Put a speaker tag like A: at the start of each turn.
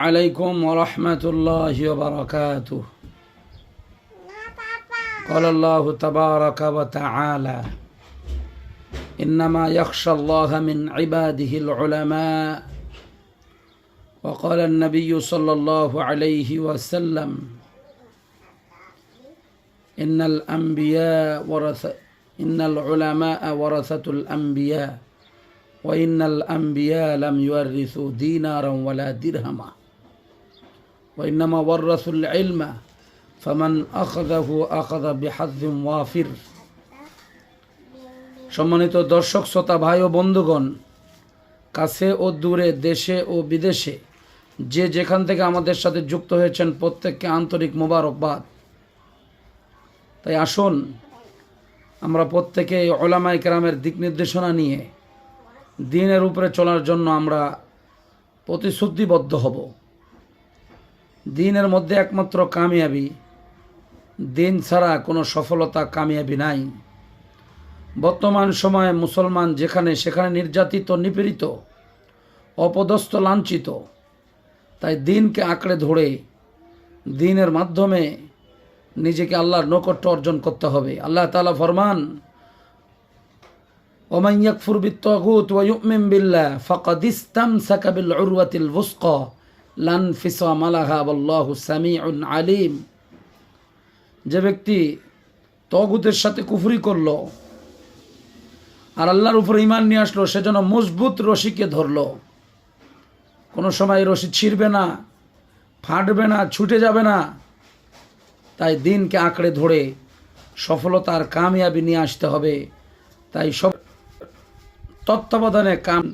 A: عليكم ورحمة الله وبركاته. قال الله تبارك وتعالى إنما يخشى الله من عباده العلماء. وقال النبي صلى الله عليه وسلم إن الأنبياء ورث إن العلماء ورثة الأنبياء وإن الأنبياء لم يورثوا دينارا ولا درهما. وإنما ورثوا العلم فمن أخذه أخذ بحظ وافر সম্মানিত দর্শক শ্রোতা ভাই ও বন্ধুগণ কাছে ও দূরে দেশে ও বিদেশে যে যেখান থেকে আমাদের সাথে যুক্ত হয়েছেন প্রত্যেককে আন্তরিক মোবারকবাদ তাই আসুন আমরা প্রত্যেকে ওলামাই কেরামের দিক নির্দেশনা নিয়ে দিনের উপরে চলার জন্য আমরা প্রতিশ্রুতিবদ্ধ হব দিনের মধ্যে একমাত্র কামিয়াবি। দিন ছাড়া কোনো সফলতা কামিয়াবি নাই। বর্তমান সময়ে মুসলমান যেখানে সেখানে নির্যাতিত, নিপীড়িত, অপদস্থ, লাঞ্ছিত। তাই দিনকে আঁকড়ে ধরে দিনের মাধ্যমে নিজেকে আল্লাহর নৈকট্য অর্জন করতে হবে। আল্লাহ তালা ফরমান ওমাইয়াকফুর বিত্তুত ওয়ুমিম বিল্লাহ ফকাদিস্তাম সাকাবিল অরুয়াতিল বুস্ক লান মালাহা আলিম। যে ব্যক্তি তগুতের সাথে কুফরি করল আর আল্লাহর উপর ইমান নিয়ে আসলো, সে যেন মজবুত রশিকে ধরল। কোনো সময় রশি ছিঁড়বে না, ফাটবে না, ছুটে যাবে না। তাই দিনকে আঁকড়ে ধরে সফলতার কামিয়াবি নিয়ে আসতে হবে। তাই সব তত্ত্বাবধানে কাম